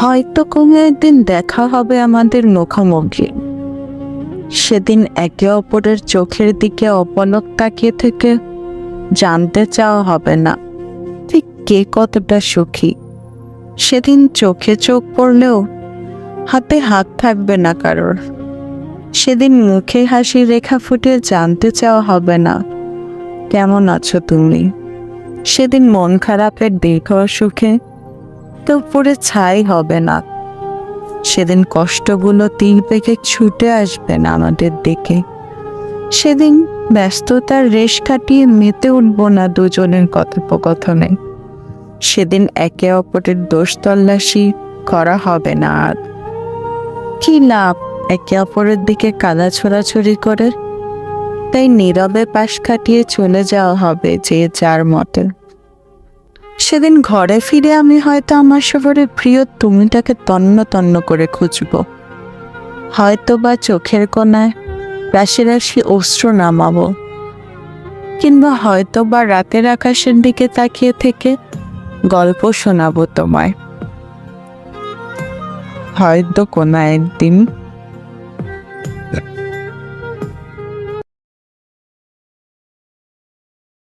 হয়তো কোনো একদিন দেখা হবে আমাদের মুখোমুখি। সেদিন একে অপরের চোখের দিকে অপলক তাকিয়ে থেকে জানতে চাওয়া হবে না, ঠিক কে কতটা সুখী। সেদিন চোখে চোখ পড়লেও হাতে হাত থাকবে না কারোর। সেদিন মুখে হাসি রেখা ফুটে জানতে চাওয়া হবে না, কেমন আছো তুমি? সেদিন মন খারাপের দীর্ঘ সুখে তো উপরে ছাই হবে না। সেদিন কষ্টগুলো তীর বেগে ছুটে আসবে না আমাদের দিকে। সেদিন ব্যস্ততার রেশ কাটিয়ে মেতে উঠব না দুজনের কথোপকথনে। সেদিন একে অপরের দোষ তল্লাশি করা হবে না আর। কি লাভ, একে অপরের দিকে কাদা ছোড়াছড়ি করে? তাই নীরবে পাশ কাটিয়ে চলে যাওয়া হবে যে যার মতে। সেদিন ঘরে ফিরে আমি হয়তো আমার সফরের প্রিয় তুমিটাকে তন্ন তন্ন করে খুঁজব। হয়তো বা চোখের কোনায় রাশি রাশি অশ্রু নামাবো। কিংবা হয়তো বা রাতের আকাশের দিকে তাকিয়ে থেকে গল্প শোনাবো তোমায়। হয়তো কোনো একদিন